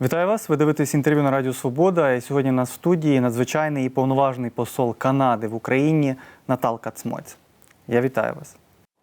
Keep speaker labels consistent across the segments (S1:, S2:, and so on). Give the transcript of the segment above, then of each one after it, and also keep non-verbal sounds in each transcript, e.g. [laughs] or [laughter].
S1: Вітаю вас. Ви дивитесь інтерв'ю на Радіо Свобода. Сьогодні в студії надзвичайний і повноважний посол Канади в Україні Наталка Цмоць. Я вітаю вас.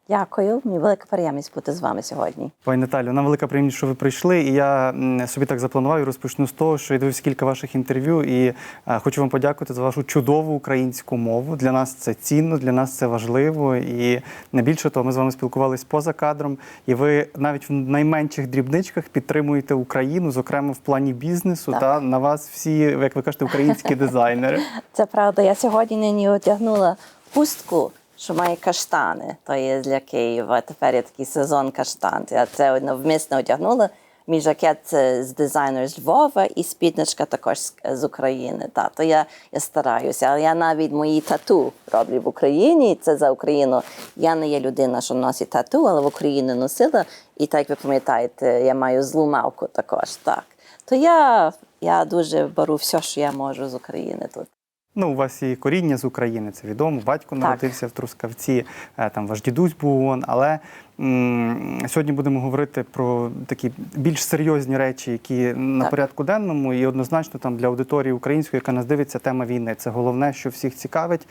S2: Дякую, мені велика приємність бути з вами сьогодні.
S1: Пані Наталю, нам велика приємність, що ви прийшли. І я собі так запланував і розпочну з того, що я дивився кілька ваших інтерв'ю, і е, хочу вам подякувати за вашу чудову українську мову. Для нас це цінно, для нас це важливо. І не більше того, ми з вами спілкувалися поза кадром, і ви навіть в найменших дрібничках підтримуєте Україну, зокрема в плані бізнесу.
S2: Так.
S1: Та на вас всі, як ви кажете, українські [laughs] дизайнери.
S2: Це правда, я сьогодні нині одягнула хустку, що має каштани. То є для Києва. Тепер є такий сезон каштан. Я це навмисно одягнула. Мій жакет з дизайнер з Львова і спідничка також з, України. Та, то я, я стараюся. Але я навіть мої тату роблю в Україні. Це за Україну. Я не є людина, що носить тату, але в Україні носила. І так як ви пам'ятаєте, я маю злу мавку також. Так. То я, я дуже беру все, що я можу з України тут.
S1: Ну, у вас і коріння з України, це відомо. Батько народився в Трускавці, е, там ваш дідусь був ООН. Але м, сьогодні будемо говорити про такі більш серйозні речі, які на
S2: Так.
S1: порядку денному, і однозначно там для аудиторії української, яка нас дивиться, тема війни. Це головне, що всіх цікавить.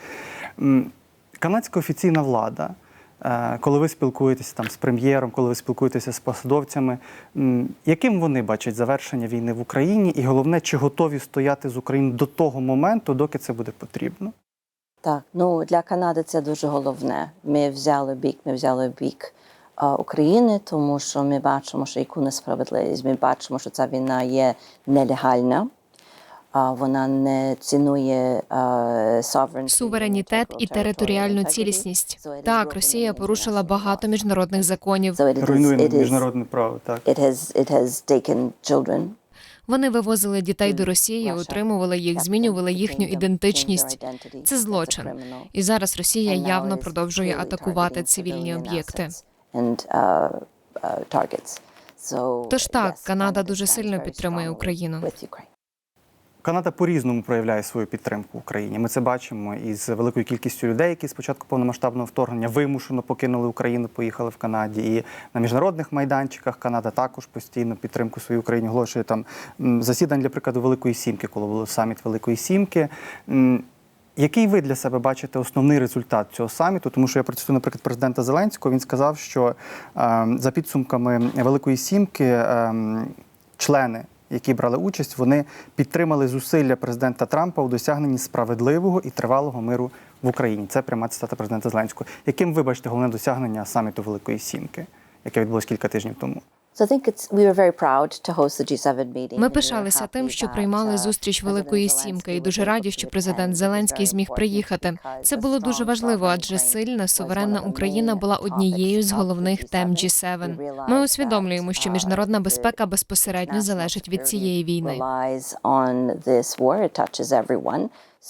S1: Канадська офіційна влада. Е, Коли ви спілкуєтеся там з прем'єром, коли ви спілкуєтеся з посадовцями, яким вони бачать завершення війни в Україні, і головне, чи готові стояти з Україною до того моменту, доки це буде потрібно?
S2: Так, ну для Канади це дуже головне. Ми взяли бік, ми взяли бік е, України, тому що ми бачимо, що яку несправедливість. Ми бачимо, що ця війна є нелегальна. Вона не цінує
S3: суверенітет і територіальну цілісність. Так, Росія порушила багато міжнародних законів.
S2: Is-
S1: міжнародне право. Так
S2: It has, it has taken children.
S3: Вони вивозили дітей до Росії, утримували їх, змінювали їхню ідентичність. Це злочин. І зараз Росія явно продовжує атакувати цивільні об'єкти. Тож так, Канада дуже сильно підтримує Україну.
S1: Канада по-різному проявляє свою підтримку Україні. Ми це бачимо із великою кількістю людей, які спочатку повномасштабного вторгнення вимушено покинули Україну, поїхали в Канаді. І на міжнародних майданчиках Канада також постійно підтримку своїй Україні оголошує там засідань, для прикладу, Великої Сімки, коли був саміт Великої Сімки. Який ви для себе бачите основний результат цього саміту? Тому що я процитую, наприклад, президента Зеленського. Він сказав, що е, за підсумками Великої Сімки е, члени, які брали участь, вони підтримали зусилля президента Трампа у досягненні справедливого і тривалого миру в Україні. Це пряма цитата президента Зеленського. Яким ви бачите головне досягнення саміту Великої Сімки, яке відбулось кілька тижнів тому?
S3: Ми пишалися тим, що приймали зустріч Великої Сімки, і дуже раді, що президент Зеленський зміг приїхати. Це було дуже важливо, адже сильна суверенна Україна була однією з головних тем G7. Ми усвідомлюємо, що міжнародна безпека безпосередньо залежить від цієї війни.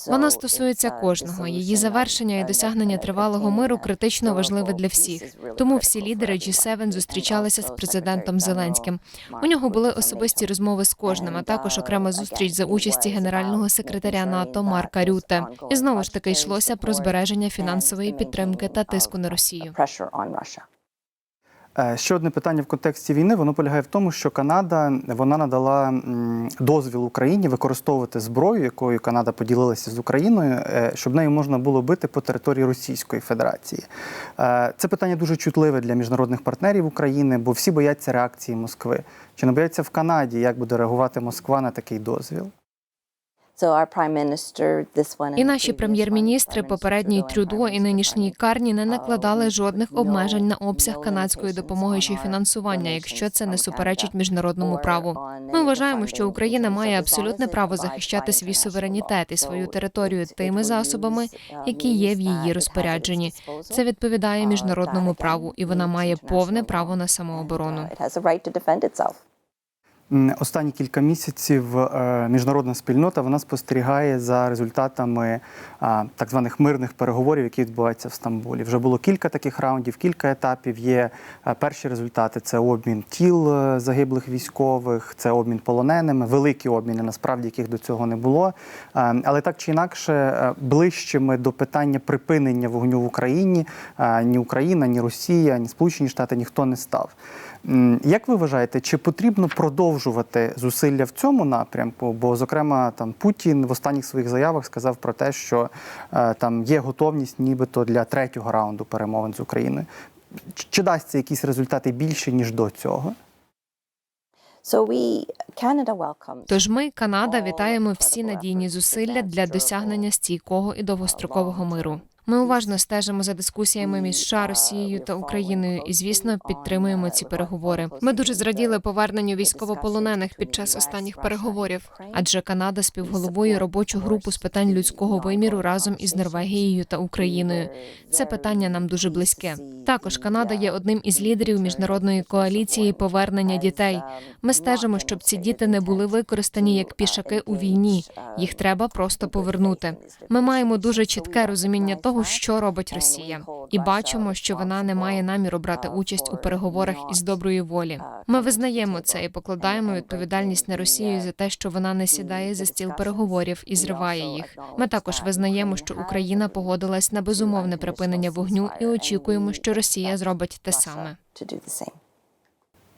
S3: Вона стосується кожного. Її завершення і досягнення тривалого миру критично важливе для всіх. Тому всі лідери G7 зустрічалися з президентом Зеленським. У нього були особисті розмови з кожним, а також окрема зустріч за участі генерального секретаря НАТО Марка Рюте. І знову ж таки йшлося про збереження фінансової підтримки та тиску на Росію.
S1: Е, Ще одне питання в контексті війни воно полягає в тому, що Канада вона надала дозвіл Україні використовувати зброю, якою Канада поділилася з Україною, е, щоб нею можна було бити по території Російської Федерації. Е, Це питання дуже чутливе для міжнародних партнерів України, бо всі бояться реакції Москви. Чи не бояться в Канаді, як буде реагувати Москва на такий дозвіл?
S3: І наші прем'єр-міністри, попередній Трюдо і нинішній Карні, не накладали жодних обмежень на обсяг канадської допомоги чи фінансування, якщо це не суперечить міжнародному праву. Ми вважаємо, що Україна має абсолютне право захищати свій суверенітет і свою територію тими засобами, які є в її розпорядженні. Це відповідає міжнародному праву, і вона має повне право на самооборону.
S1: Останні кілька місяців е, міжнародна спільнота вона спостерігає за результатами так званих мирних переговорів, які відбуваються в Стамбулі. Вже було кілька таких раундів, кілька етапів. Є е, перші результати: це обмін тіл е, загиблих військових, це обмін полоненими, великі обміни, насправді яких до цього не було. Але так чи інакше, ближчими до питання припинення вогню в Україні ні Україна, ні Росія, ні Сполучені Штати ніхто не став. Як ви вважаєте, чи потрібно продовжувати зусилля в цьому напрямку? Бо, зокрема, там Путін в останніх своїх заявах сказав про те, що е, там є готовність, нібито для третього раунду перемовин з Україною. Чи- Чи дасть це якісь результати більше ніж до цього?
S3: Тож ми, Канада, вітаємо всі надійні зусилля для досягнення стійкого і довгострокового миру. Ми уважно стежимо за дискусіями між США, Росією та Україною і, звісно, підтримуємо ці переговори. Ми дуже зраділи поверненню військовополонених під час останніх переговорів, адже Канада співголовує робочу групу з питань людського виміру разом із Норвегією та Україною. Це питання нам дуже близьке. Також Канада є одним із лідерів міжнародної коаліції повернення дітей. Ми стежимо, щоб ці діти не були використані як пішаки у війні. Їх треба просто повернути. Ми маємо дуже чітке розуміння того, що робить Росія, і бачимо, що вона не має наміру брати участь у переговорах із доброї волі. Ми визнаємо це і покладаємо відповідальність на Росію за те, що вона не сідає за стіл переговорів і зриває їх. Ми також визнаємо, що Україна погодилась на безумовне припинення вогню і очікуємо, що Росія зробить те саме.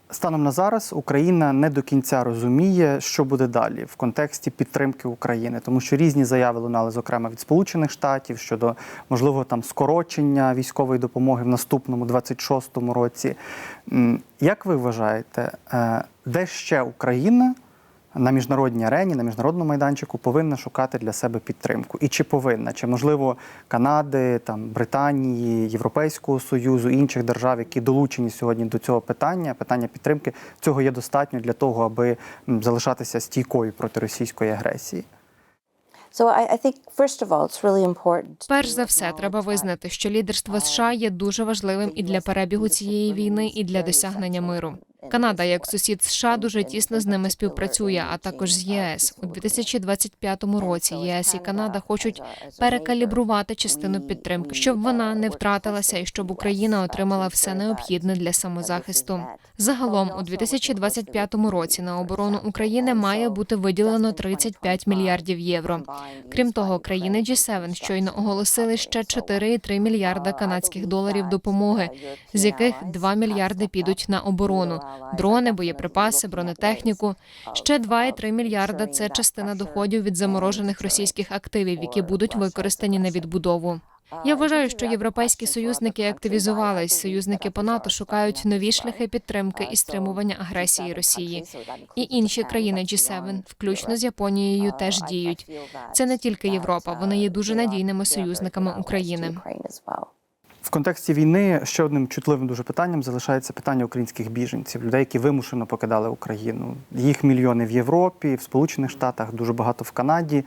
S1: Станом на зараз Україна не до кінця розуміє, що буде далі в контексті підтримки України, тому що різні заяви лунали, зокрема від Сполучених Штатів щодо можливого там скорочення військової допомоги в наступному 26-му році. Як ви вважаєте, е, де ще Україна на міжнародній арені, на міжнародному майданчику повинна шукати для себе підтримку? І чи повинна? Чи можливо Канади, там Британії, Європейського союзу, інших держав, які долучені сьогодні до цього питання, питання підтримки, цього є достатньо для того, аби залишатися стійкою проти російської агресії?
S3: Перш за все, треба визнати, що лідерство США є дуже важливим і для перебігу цієї війни, і для досягнення миру. Канада, як сусід США, дуже тісно з ними співпрацює, а також з ЄС у 2025 році. ЄС і Канада хочуть перекалібрувати частину підтримки, щоб вона не втратилася і щоб Україна отримала все необхідне для самозахисту. Загалом у 2025 році на оборону України має бути виділено 35 мільярдів євро. Крім того, країни G7 щойно оголосили ще 4,3 мільярда канадських доларів допомоги, з яких 2 мільярди підуть на оборону, дрони, боєприпаси, бронетехніку. Ще 2,3 мільярда це частина доходів від заморожених російських активів, які будуть використані на відбудову. Я вважаю, що європейські союзники активізувались. Союзники по НАТО шукають нові шляхи підтримки і стримування агресії Росії. І інші країни G7, включно з Японією, теж діють. Це не тільки Європа, вони є дуже надійними союзниками України.
S1: В контексті війни ще одним чутливим дуже питанням залишається питання українських біженців, людей, які вимушено покидали Україну. Їх мільйони в Європі, в Сполучених Штатах, дуже багато в Канаді.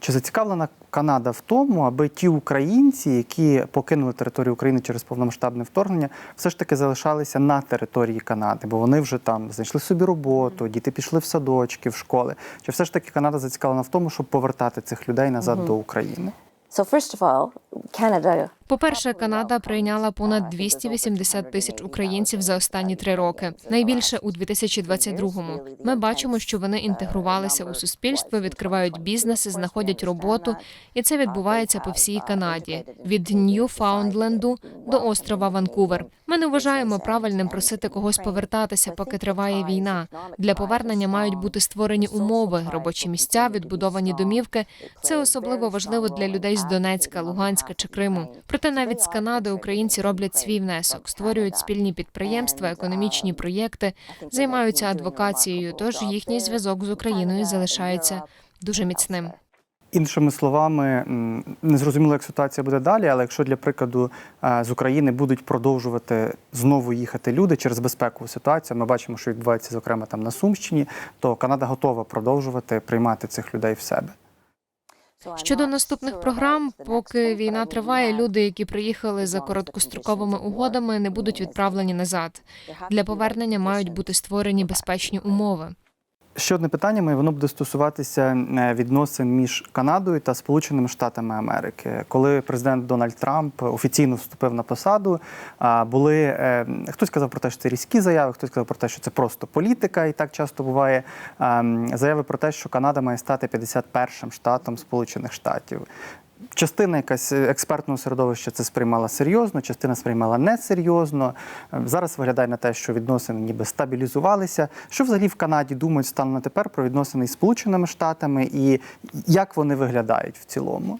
S1: Чи зацікавлена Канада в тому, аби ті українці, які покинули територію України через повномасштабне вторгнення, все ж таки залишалися на території Канади, бо вони вже там знайшли собі роботу, діти пішли в садочки, в школи. Чи все ж таки Канада зацікавлена в тому, щоб повертати цих людей назад до України?
S2: Canada
S3: По-перше, Канада прийняла понад 280 тисяч українців за останні три роки. Найбільше у 2022-му. Ми бачимо, що вони інтегрувалися у суспільство, відкривають бізнеси, знаходять роботу, і це відбувається по всій Канаді від Ньюфаундленду до острова Ванкувер. Ми не вважаємо правильним просити когось повертатися, поки триває війна. Для повернення мають бути створені умови, робочі місця, відбудовані домівки. Це особливо важливо для людей з Донецька, Луганська чи Криму. Проте навіть з Канади українці роблять свій внесок, створюють спільні підприємства, економічні проєкти, займаються адвокацією. Тож їхній зв'язок з Україною залишається дуже міцним.
S1: Іншими словами, не зрозуміло, як ситуація буде далі, але якщо для прикладу е, з України будуть продовжувати знову їхати люди через безпекову ситуацію, ми бачимо, що відбувається, зокрема там на Сумщині, то Канада готова продовжувати приймати цих людей в себе.
S3: Щодо наступних програм, поки війна триває, люди, які приїхали за короткостроковими угодами, не будуть відправлені назад. Для повернення мають бути створені безпечні умови.
S1: Ще одне питання моє, воно буде стосуватися е, відносин між Канадою та Сполученими Штатами Америки. Коли президент Дональд Трамп офіційно вступив на посаду, були е, хтось казав про те, що це різкі заяви, хтось казав про те, що це просто політика, і так часто буває. Заяви про те, що Канада має стати 51-м штатом Сполучених Штатів. Частина якась експертного середовища це сприймала серйозно, частина сприймала несерйозно. Е, Зараз виглядає на те, що відносини ніби стабілізувалися. Що взагалі в Канаді думають станом на тепер про відносини із Сполученими Штатами і як вони виглядають в цілому?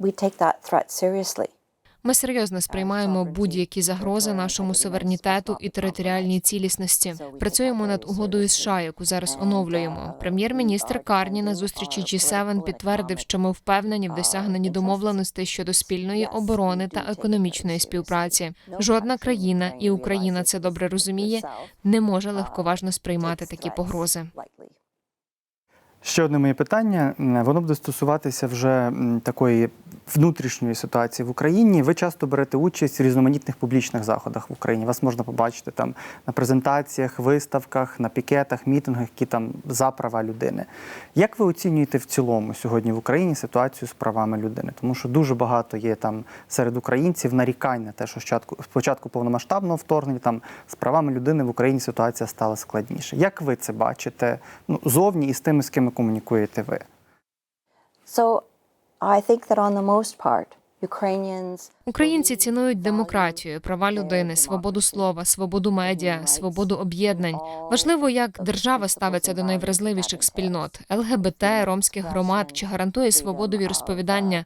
S2: We take that threat seriously.
S3: Ми серйозно сприймаємо будь-які загрози нашому суверенітету і територіальній цілісності. Працюємо над угодою США, яку зараз оновлюємо. Прем'єр-міністр Карні на зустрічі G7 підтвердив, що ми впевнені в досягненні домовленостей щодо спільної оборони та економічної співпраці. Жодна країна, і Україна це добре розуміє, не може легковажно сприймати такі погрози.
S1: Ще одне моє питання. Воно буде стосуватися вже такої внутрішньої ситуації в Україні. Ви часто берете участь в різноманітних публічних заходах в Україні. Вас можна побачити там на презентаціях, виставках, на пікетах, мітингах, які там за права людини. Як ви оцінюєте в цілому сьогодні в Україні ситуацію з правами людини? Тому що дуже багато є там серед українців нарікань на те, що спочатку спочатку повномасштабного вторгнення там з правами людини в Україні ситуація стала складніше. Як ви це бачите ну, зовні і з тими, з ким комунікуєте ви?
S2: So I think that on the most part,
S3: Українці цінують демократію, права людини, свободу слова, свободу медіа, свободу об'єднань. Важливо, як держава ставиться до найвразливіших спільнот ЛГБТ, ромських громад чи гарантує свободу віросповідання.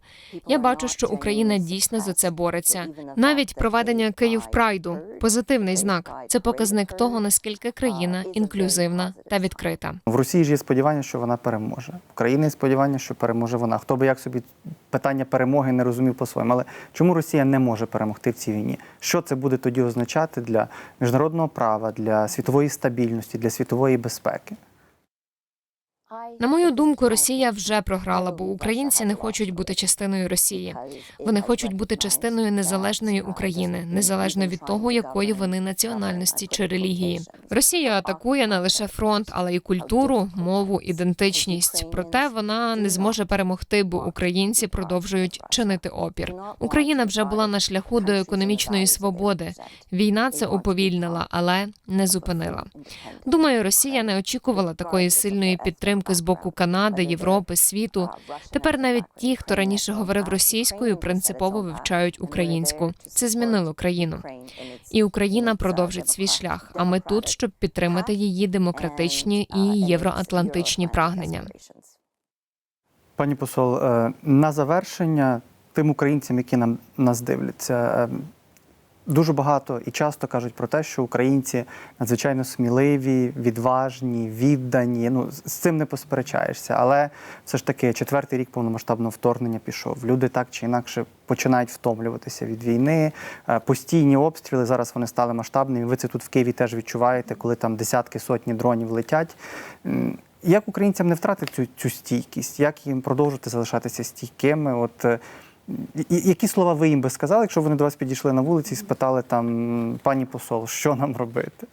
S3: Я бачу, що Україна дійсно за це бореться. Навіть проведення Київ Прайду позитивний знак. Це показник того, наскільки країна інклюзивна та відкрита.
S1: В Росії ж є сподівання, що вона переможе. В Україні є сподівання, що переможе вона. Хто би як собі питання перемоги не розумів по-своєму. Але чому Росія не може перемогти в цій війні? Що це буде тоді означати для міжнародного права, для світової стабільності, для світової безпеки?
S3: На мою думку, Росія вже програла, бо українці не хочуть бути частиною Росії. Вони хочуть бути частиною незалежної України, незалежно від того, якої вони національності чи релігії. Росія атакує не лише фронт, але й культуру, мову, ідентичність. Проте вона не зможе перемогти, бо українці продовжують чинити опір. Україна вже була на шляху до економічної свободи. Війна це уповільнила, але не зупинила. Думаю, Росія не очікувала такої сильної підтримки з боку Канади, Європи, світу. Тепер навіть ті, хто раніше говорив російською, принципово вивчають українську. Це змінило країну. І Україна продовжить свій шлях. А ми тут, щоб підтримати її демократичні і євроатлантичні прагнення.
S1: Пані посол, е, на завершення тим українцям, які нам нас дивляться, е, дуже багато і часто кажуть про те, що українці надзвичайно сміливі, відважні, віддані. Ну з цим не посперечаєшся. Але все ж таки четвертий рік повномасштабного вторгнення пішов. Люди так чи інакше починають втомлюватися від війни. Е, Постійні обстріли зараз вони стали масштабними. Ви це тут в Києві теж відчуваєте, коли там десятки сотні дронів летять. Як українцям не втратити цю, цю стійкість? Як їм продовжити залишатися стійкими? От е, які слова ви їм би сказали, якщо вони до вас підійшли на вулиці і спитали там пані посол, що нам робити?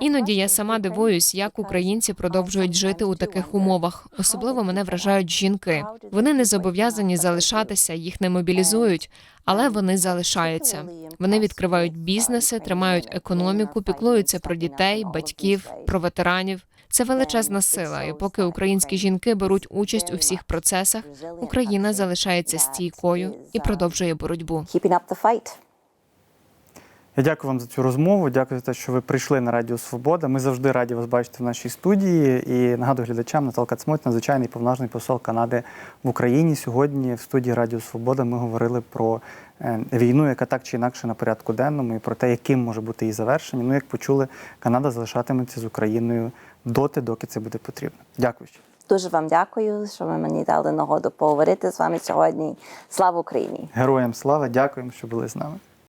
S3: Іноді я сама дивуюсь, як українці продовжують жити у таких умовах. Особливо мене вражають жінки. Вони не зобов'язані залишатися, їх не мобілізують, але вони залишаються. Вони відкривають бізнеси, тримають економіку, піклуються про дітей, батьків, про ветеранів. Це величезна сила, і поки українські жінки беруть участь у всіх процесах, Україна залишається стійкою і продовжує боротьбу.
S1: Я дякую вам за цю розмову. Дякую за те, що ви прийшли на Радіо Свобода. Ми завжди раді вас бачити в нашій студії. І нагадую глядачам, Наталка Цмоть, надзвичайний повноважний посол Канади в Україні. Сьогодні в студії Радіо Свобода ми говорили про е, війну, яка так чи інакше на порядку денному, і про те, яким може бути її завершення. Ну, як почули, Канада залишатиметься з Україною доти, доки це буде потрібно. Дякую.
S2: Дуже вам дякую, що ви мені дали нагоду поговорити з вами сьогодні. Слава Україні!
S1: Героям слава, дякуємо, що були з нами.